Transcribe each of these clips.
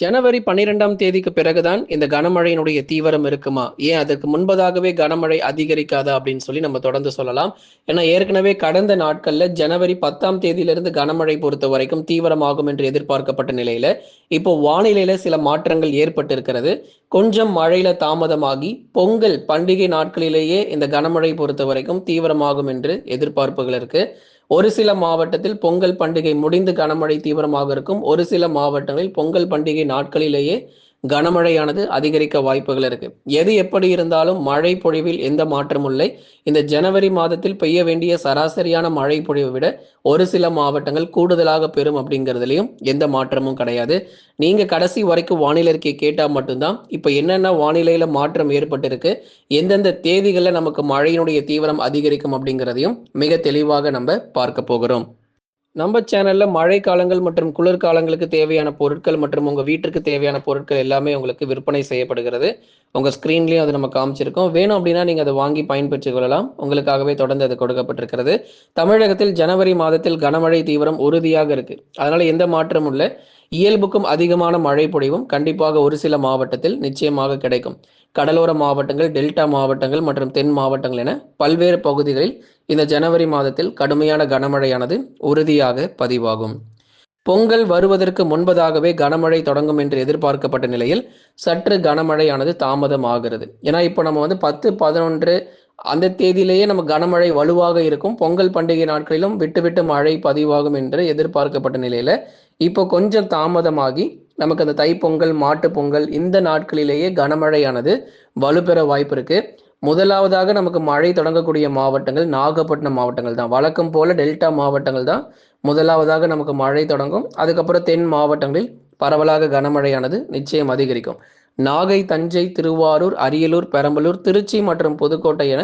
ஜனவரி பன்னிரெண்டாம் தேதிக்கு பிறகுதான் இந்த கனமழையினுடைய தீவிரம் இருக்குமா? ஏன் அதற்கு முன்பதாகவே கனமழை அதிகரிக்காதா அப்படின்னு சொல்லி நம்ம தொடர்ந்து சொல்லலாம். ஏன்னா ஏற்கனவே கடந்த நாட்கள்ல ஜனவரி பத்தாம் தேதியிலிருந்து கனமழை பொறுத்த வரைக்கும் தீவிரமாகும் என்று எதிர்பார்க்கப்பட்ட நிலையில இப்போ வானிலையில சில மாற்றங்கள் ஏற்பட்டு இருக்கிறது கொஞ்சம் மழையில தாமதமாகி பொங்கல் பண்டிகை நாட்களிலேயே இந்த கனமழை பொறுத்த வரைக்கும் தீவிரமாகும் என்று எதிர்பார்ப்புகள் இருக்கு. ஒரு சில மாவட்டத்தில் பொங்கல் பண்டிகை முடிந்து கனமழை தீவிரமாக இருக்கும். ஒரு சில மாவட்டங்களில் பொங்கல் பண்டிகை நாட்களிலேயே கனமழையானது அதிகரிக்க வாய்ப்புகள் இருக்கு. எது எப்படி இருந்தாலும் மழை பொழிவில் எந்த மாற்றமும் இல்லை. இந்த ஜனவரி மாதத்தில் பெய்ய வேண்டிய சராசரியான மழை பொழிவை விட ஒரு சில மாவட்டங்கள் கூடுதலாக பெறும் அப்படிங்கிறதுலையும் எந்த மாற்றமும் கிடையாது. நீங்க கடைசி வரைக்கும் வானிலை அறிக்கை கேட்டால் மட்டும்தான் இப்போ என்னென்ன வானிலையில மாற்றம் ஏற்பட்டிருக்கு எந்தெந்த தேதிகளில் நமக்கு மழையினுடைய தீவிரம் அதிகரிக்கும் அப்படிங்கிறதையும் மிக தெளிவாக நம்ம பார்க்க போகிறோம். நம்ம சேனல்ல மழை காலங்கள் மற்றும் குளிர்காலங்களுக்கு தேவையான பொருட்கள் மற்றும் உங்க வீட்டிற்கு தேவையான பொருட்கள் எல்லாமே உங்களுக்கு விற்பனை செய்யப்படுகிறது. உங்க ஸ்கிரீன்லயும் அது நம்ம காமிச்சிருக்கோம். வேணும் அப்படின்னா நீங்க அதை வாங்கி பயன்பெற்றுக் கொள்ளலாம். உங்களுக்காகவே தொடர்ந்து அது கொடுக்கப்பட்டிருக்கிறது. தமிழகத்தில் ஜனவரி மாதத்தில் கனமழை தீவிரம் உறுதியாக இருக்கு. அதனால எந்த மாற்றமும் இல்லை. இயல்புக்கும் அதிகமான மழை பொழிவும் கண்டிப்பாக ஒரு சில மாவட்டத்தில் நிச்சயமாக கிடைக்கும். கடலோர மாவட்டங்கள் டெல்டா மாவட்டங்கள் மற்றும் தென் மாவட்டங்கள் என பல்வேறு பகுதிகளில் இந்த ஜனவரி மாதத்தில் கடுமையான கனமழையானது உறுதியாக பதிவாகும். பொங்கல் வருவதற்கு முன்பதாகவே கனமழை தொடங்கும் என்று எதிர்பார்க்கப்பட்ட நிலையில் சற்று கனமழையானது தாமதமாகிறது. ஏன்னா இப்போ நம்ம வந்து பத்து பதினொன்று அந்த தேதியிலேயே நம்ம கனமழை வலுவாக இருக்கும். பொங்கல் பண்டிகை நாட்களிலும் விட்டு விட்டு மழை பதிவாகும் என்று எதிர்பார்க்கப்பட்ட நிலையில இப்போ கொஞ்சம் தாமதமாகி நமக்கு அந்த தைப்பொங்கல் மாட்டு பொங்கல் இந்த நாட்களிலேயே கனமழையானது வலுப்பெற வாய்ப்பு இருக்கு. முதலாவதாக நமக்கு மழை தொடங்கக்கூடிய மாவட்டங்கள் நாகப்பட்டினம் மாவட்டங்கள் தான். வழக்கம் போல டெல்டா மாவட்டங்கள் தான் முதலாவதாக நமக்கு மழை தொடங்கும். அதுக்கப்புறம் தென் மாவட்டங்களில் பரவலாக கனமழையானது நிச்சயம் அதிகரிக்கும். நாகை தஞ்சை திருவாரூர் அரியலூர் பெரம்பலூர் திருச்சி மற்றும் புதுக்கோட்டை என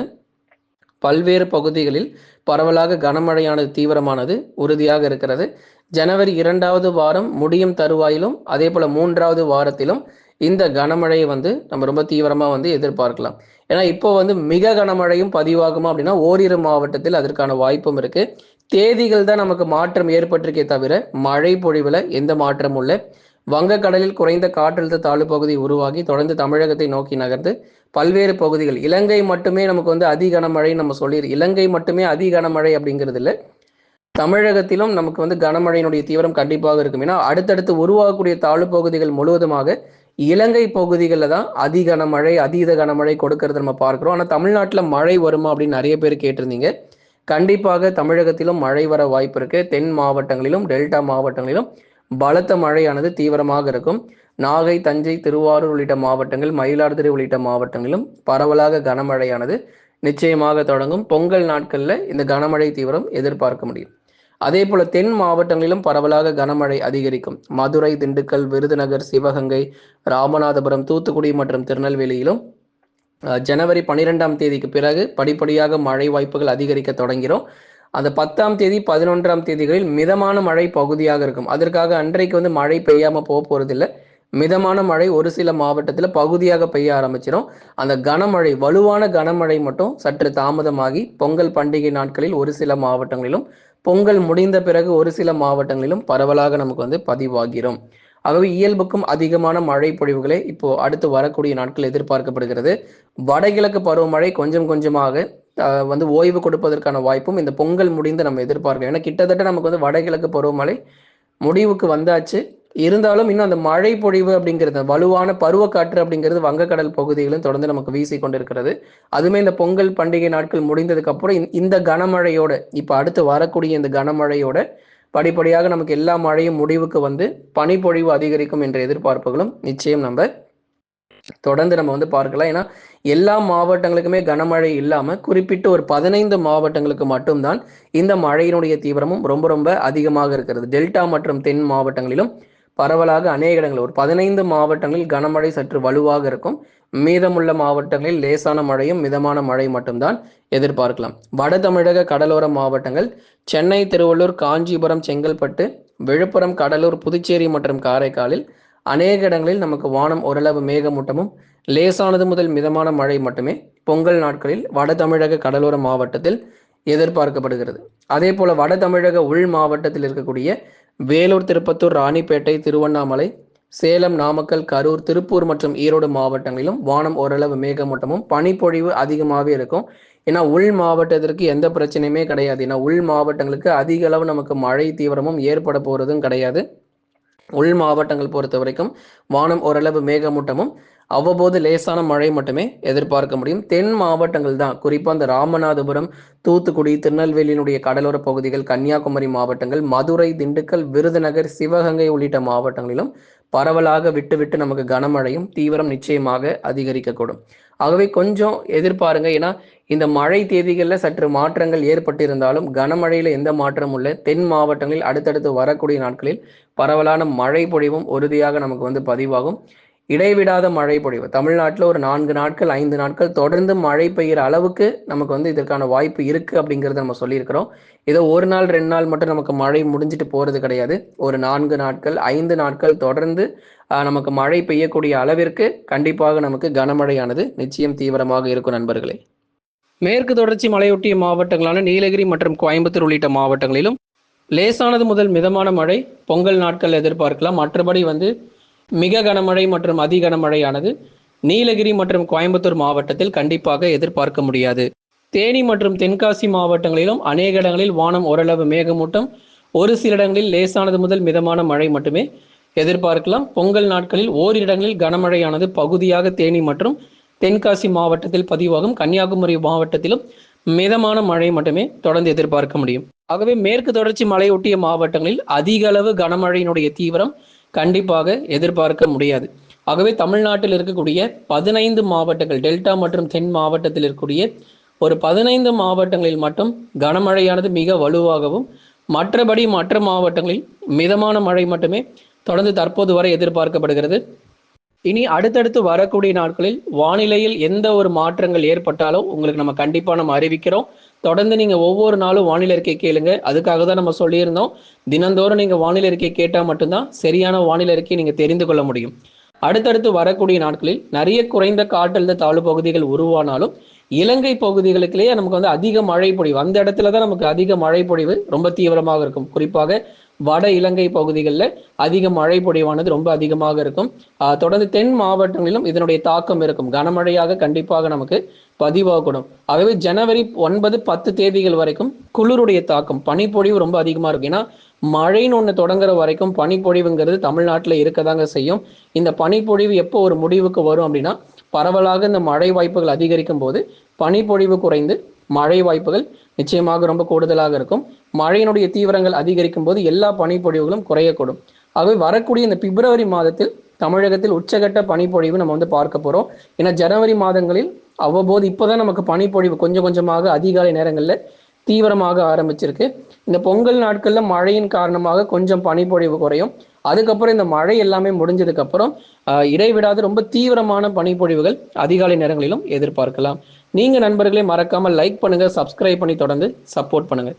பல்வேறு பகுதிகளில் பரவலாக கனமழையானது தீவிரமானது உறுதியாக இருக்கிறது. ஜனவரி இரண்டாவது வாரம் முடியும் தருவாயிலும் அதே போல் மூன்றாவது வாரத்திலும் இந்த கனமழையை வந்து நம்ம ரொம்ப தீவிரமாக வந்து எதிர்பார்க்கலாம். ஏன்னா இப்போ வந்து மிக கனமழையும் பதிவாகுமா அப்படின்னா ஓரிரு மாவட்டத்தில் அதற்கான வாய்ப்பும் இருக்கு. தேதிகள் தான் நமக்கு மாற்றம் ஏற்பட்டிருக்கே தவிர மழை பொழிவில் எந்த மாற்றமும் இல்லை. வங்கக்கடலில் குறைந்த காற்றழுத்த தாழ்வு பகுதி உருவாகி தொடர்ந்து தமிழகத்தை நோக்கி நகர்ந்து பல்வேறு பகுதிகள் இலங்கை மட்டுமே நமக்கு வந்து அதிகனமழை நம்ம சொல்லி இலங்கை மட்டுமே அதிகனமழை அப்படிங்கிறது இல்லை. தமிழகத்திலும் நமக்கு வந்து கனமழையினுடைய தீவிரம் கண்டிப்பாக இருக்கும். ஏன்னா அடுத்தடுத்து உருவாகக்கூடிய தாழ்வு பகுதிகள் முழுவதுமாக இலங்கை பகுதிகளில் தான் அதி கனமழை அதீத கனமழை கொடுக்கறத நம்ம பார்க்குறோம். ஆனால் தமிழ்நாட்டில் மழை வருமா அப்படின்னு நிறைய பேர் கேட்டிருந்தீங்க. கண்டிப்பாக தமிழகத்திலும் மழை வர வாய்ப்பு இருக்கு. தென் மாவட்டங்களிலும் டெல்டா மாவட்டங்களிலும் பலத்த மழையானது தீவிரமாக இருக்கும். நாகை தஞ்சை திருவாரூர் உள்ளிட்ட மாவட்டங்கள் மயிலாடுதுறை உள்ளிட்ட மாவட்டங்களிலும் பரவலாக கனமழையானது நிச்சயமாக தொடங்கும். பொங்கல் நாட்களில் இந்த கனமழை தீவிரம் எதிர்பார்க்க முடியும். அதே போல தென் மாவட்டங்களிலும் பரவலாக கனமழை அதிகரிக்கும். மதுரை திண்டுக்கல் விருதுநகர் சிவகங்கை ராமநாதபுரம் தூத்துக்குடி மற்றும் திருநெல்வேலியிலும் ஜனவரி பன்னிரெண்டாம் தேதிக்கு பிறகு படிப்படியாக மழை வாய்ப்புகள் அதிகரிக்க தொடங்கிறோம். அந்த பத்தாம் தேதி பதினொன்றாம் தேதிகளில் மிதமான மழை பகுதியாக இருக்கும். அதற்காக அன்றைக்கு வந்து மழை பெய்யாம போக போறதில்லை. மிதமான மழை ஒரு சில மாவட்டத்தில் பகுதியாக பெய்ய ஆரம்பிச்சிடும் அந்த கனமழை வலுவான கனமழை மட்டும் சற்று தாமதமாகி பொங்கல் பண்டிகை நாட்களில் ஒரு சில மாவட்டங்களிலும் பொங்கல் முடிந்த பிறகு ஒரு சில மாவட்டங்களிலும் பரவலாக நமக்கு வந்து பதிவாகிறோம் ஆகவே இயல்புக்கும் அதிகமான மழை பொழிவுகளை இப்போ அடுத்து வரக்கூடிய நாட்கள் எதிர்பார்க்கப்படுகிறது. வடகிழக்கு பருவமழை கொஞ்சம் கொஞ்சமாக வந்து ஓய்வு கொடுப்பதற்கான வாய்ப்பும் இந்த பொங்கல் முடிந்து நம்ம எதிர்பார்க்கலாம் ஏன்னா கிட்டத்தட்ட நமக்கு வந்து வடகிழக்கு பருவமழை முடிவுக்கு வந்தாச்சு. இருந்தாலும் இன்னும் அந்த மழை பொழிவு அப்படிங்கிறது வலுவான பருவக்காற்று அப்படிங்கிறது வங்கக்கடல் பகுதிகளும் தொடர்ந்து நமக்கு வீசி கொண்டிருக்கிறது அதுமே இந்த பொங்கல் பண்டிகை நாட்கள் முடிந்ததுக்கு அப்புறம் இந்த கனமழையோட இப்போ அடுத்து வரக்கூடிய இந்த கனமழையோட படிப்படியாக நமக்கு எல்லா மழையும் முடிவுக்கு வந்து பனிப்பொழிவு அதிகரிக்கும் என்ற எதிர்பார்ப்புகளும் நிச்சயம் நம்ம தொடர்ந்து நம்ம வந்து பார்க்கலாம். ஏன்னா எல்லா மாவட்டங்களுக்குமே கனமழை இல்லாம குறிப்பிட்டு ஒரு பதினைந்து மாவட்டங்களுக்கு மட்டும்தான் இந்த மழையினுடைய தீவிரமும் ரொம்ப ரொம்ப அதிகமாக இருக்கிறது. டெல்டா மற்றும் தென் மாவட்டங்களிலும் பரவலாக அநேக இடங்கள் ஒரு பதினைந்து மாவட்டங்களில் கனமழை சற்று வலுவாக இருக்கும். மீதமுள்ள மாவட்டங்களில் லேசான மழையும் மிதமான மழை மட்டும்தான் எதிர்பார்க்கலாம். வட தமிழக கடலோர மாவட்டங்கள் சென்னை திருவள்ளூர் காஞ்சிபுரம் செங்கல்பட்டு விழுப்புரம் கடலூர் புதுச்சேரி மற்றும் காரைக்காலில் அநேக இடங்களில் நமக்கு வானம் ஓரளவு மேகமூட்டமும் லேசானது முதல் மிதமான மழை மட்டுமே பொங்கல் நாட்களில் வட தமிழக கடலோர மாவட்டத்தில் எதிர்பார்க்கப்படுகிறது. அதே போல வட தமிழக உள் மாவட்டத்தில் இருக்கக்கூடிய வேலூர் திருப்பத்தூர் ராணிப்பேட்டை திருவண்ணாமலை சேலம் நாமக்கல் கரூர் திருப்பூர் மற்றும் ஈரோடு மாவட்டங்களிலும் வானம் ஓரளவு மேகமூட்டமும் பனிப்பொழிவு அதிகமாகவே இருக்கும். ஏன்னா உள் மாவட்டத்திற்கு எந்த பிரச்சனையுமே கிடையாது. ஏன்னா உள் மாவட்டங்களுக்கு அதிக அளவு நமக்கு மழை தீவிரமும் ஏற்பட போகிறதும் கிடையாது. உள் மாவட்டங்கள் பொறுத்த வரைக்கும் வானம் ஓரளவு மேகமூட்டமும் அவ்வப்போது லேசான மழை மட்டுமே எதிர்பார்க்க முடியும். தென் மாவட்டங்கள் தான் குறிப்பாக அந்த ராமநாதபுரம் தூத்துக்குடி திருநெல்வேலியினுடைய கடலோர பகுதிகள் கன்னியாகுமரி மாவட்டங்கள் மதுரை திண்டுக்கல் விருதுநகர் சிவகங்கை உள்ளிட்ட மாவட்டங்களிலும் பரவலாக விட்டு விட்டு நமக்கு கனமழையும் தீவிரம் நிச்சயமாக அதிகரிக்கக்கூடும். ஆகவே கொஞ்சம் எதிர்பாருங்க. ஏன்னா இந்த மழை தேதிகளில் சற்று மாற்றங்கள் ஏற்பட்டிருந்தாலும் கனமழையில் எந்த மாற்றமும் இல்லை. தென் மாவட்டங்களில் அடுத்தடுத்து வரக்கூடிய நாட்களில் பரவலான மழை பொழிவும் உறுதியாக நமக்கு வந்து பதிவாகும். இடைவிடாத மழை பொழிவு. தமிழ்நாட்டில் ஒரு நான்கு நாட்கள் ஐந்து நாட்கள் தொடர்ந்து மழை பெய்கிற அளவுக்கு நமக்கு வந்து இதற்கான வாய்ப்பு இருக்குது அப்படிங்கிறத நம்ம சொல்லியிருக்கிறோம். ஏதோ ஒரு நாள் ரெண்டு நாள் மட்டும் நமக்கு மழை முடிஞ்சிட்டு போகிறது கிடையாது. ஒரு நான்கு நாட்கள் ஐந்து நாட்கள் தொடர்ந்து நமக்கு மழை பெய்யக்கூடிய அளவிற்கு கண்டிப்பாக நமக்கு கனமழையானது நிச்சயம் தீவிரமாக இருக்கும் நண்பர்களே. மேற்கு தொடர்ச்சி மலையொட்டிய மாவட்டங்களான நீலகிரி மற்றும் கோயம்புத்தூர் உள்ளிட்ட மாவட்டங்களிலும் லேசானது முதல் மிதமான மழை பொங்கல் நாட்கள் எதிர்பார்க்கலாம். மற்றபடி வந்து மிக கனமழை மற்றும் அதி கனமழையானது நீலகிரி மற்றும் கோயம்புத்தூர் மாவட்டத்தில் கண்டிப்பாக எதிர்பார்க்க முடியாது. தேனி மற்றும் தென்காசி மாவட்டங்களிலும் அநேக இடங்களில் வானம் ஓரளவு மேகமூட்டம். ஒரு சில இடங்களில் லேசானது முதல் மிதமான மழை மட்டுமே எதிர்பார்க்கலாம். பொங்கல் நாட்களில் ஓரிரு இடங்களில் கனமழையானது பகுதியாக தேனி மற்றும் தென்காசி மாவட்டத்தில் பதிவாகும். கன்னியாகுமரி மாவட்டத்திலும் மிதமான மழை மட்டுமே தொடர்ந்து எதிர்பார்க்க முடியும். ஆகவே மேற்கு தொடர்ச்சி மலையொட்டிய மாவட்டங்களில் அதிக அளவு கனமழையினுடைய தீவிரம் கண்டிப்பாக எதிர்பார்க்க முடியாது. ஆகவே தமிழ்நாட்டில் இருக்கக்கூடிய பதினைந்து மாவட்டங்கள் டெல்டா மற்றும் தென் மாவட்டத்தில் இருக்கக்கூடிய ஒரு பதினைந்து மாவட்டங்களில் மட்டும் கனமழையானது மிக வலுவாகவும் மற்றபடி மற்ற மாவட்டங்களில் மிதமான மழை மட்டுமே தொடர்ந்து தற்போது வரை எதிர்பார்க்கப்படுகிறது. இனி அடுத்தடுத்து வரக்கூடிய நாட்களில் வானிலையில் எந்த ஒரு மாற்றங்கள் ஏற்பட்டாலும் உங்களுக்கு நம்ம கண்டிப்பாக நம்ம அறிவிக்கிறோம். தொடர்ந்து நீங்கள் ஒவ்வொரு நாளும் வானிலை இருக்கை கேளுங்க. அதுக்காக தான் நம்ம சொல்லியிருந்தோம். தினந்தோறும் நீங்கள் வானிலை இருக்கை கேட்டால் மட்டும்தான் சரியான வானிலை அறிக்கையை நீங்கள் தெரிந்து கொள்ள முடியும். அடுத்தடுத்து வரக்கூடிய நாட்களில் நிறைய குறைந்த காற்றழுத்த தாழ்வு பகுதிகள் உருவானாலும் இலங்கை பகுதிகளுக்குலேயே நமக்கு வந்து அதிக மழை பொழிவு அந்த இடத்துல தான் நமக்கு அதிக மழை பொழிவு ரொம்ப தீவிரமாக இருக்கும். குறிப்பாக வட இலங்கை பகுதிகளில் அதிக மழை பொழிவானது ரொம்ப அதிகமாக இருக்கும். தொடர்ந்து தென் மாவட்டங்களிலும் இதனுடைய தாக்கம் இருக்கும். கனமழையாக கண்டிப்பாக நமக்கு பதிவாகக்கூடும். ஆகவே ஜனவரி ஒன்பது பத்து தேதிகள் வரைக்கும் குளிருடைய தாக்கம் பனிப்பொழிவு ரொம்ப அதிகமாக இருக்கும். ஏன்னா மழைன்னு ஒன்று தொடங்குற வரைக்கும் பனிப்பொழிவுங்கிறது தமிழ்நாட்டில் இருக்கதாங்க செய்யும். இந்த பனிப்பொழிவு எப்போ ஒரு முடிவுக்கு வரும் அப்படின்னா பரவலாக இந்த மழை வாய்ப்புகள் அதிகரிக்கும் போது பனிப்பொழிவு குறைந்து மழை வாய்ப்புகள் நிச்சயமாக ரொம்ப கூடுதலாக இருக்கும். மழையினுடைய தீவிரங்கள் அதிகரிக்கும் போது எல்லா பனிப்பொழிவுகளும் குறையக்கூடும். ஆகவே வரக்கூடிய இந்த பிப்ரவரி மாதத்தில் தமிழகத்தில் உச்சகட்ட பனிப்பொழிவு நம்ம வந்து பார்க்க போகிறோம் ஏன்னா ஜனவரி மாதங்களில் அவ்வப்போது இப்போதான் நமக்கு பனிப்பொழிவு கொஞ்சம் கொஞ்சமாக அதிகாலை நேரங்களில் தீவிரமாக ஆரம்பிச்சிருக்கு. இந்த பொங்கல் நாட்களில் மழையின் காரணமாக கொஞ்சம் பனிப்பொழிவு குறையும். அதுக்கப்புறம் இந்த மழை எல்லாமே முடிஞ்சதுக்கப்புறம் இடைவிடாத ரொம்ப தீவிரமான பனிப்பொழிவுகள் அதிகாலை நேரங்களிலும் எதிர்பார்க்கலாம். நீங்கள் நண்பர்களே மறக்காமல் லைக் பண்ணுங்கள் சப்ஸ்கிரைப் பண்ணி தொடர்ந்து சப்போர்ட் பண்ணுங்கள்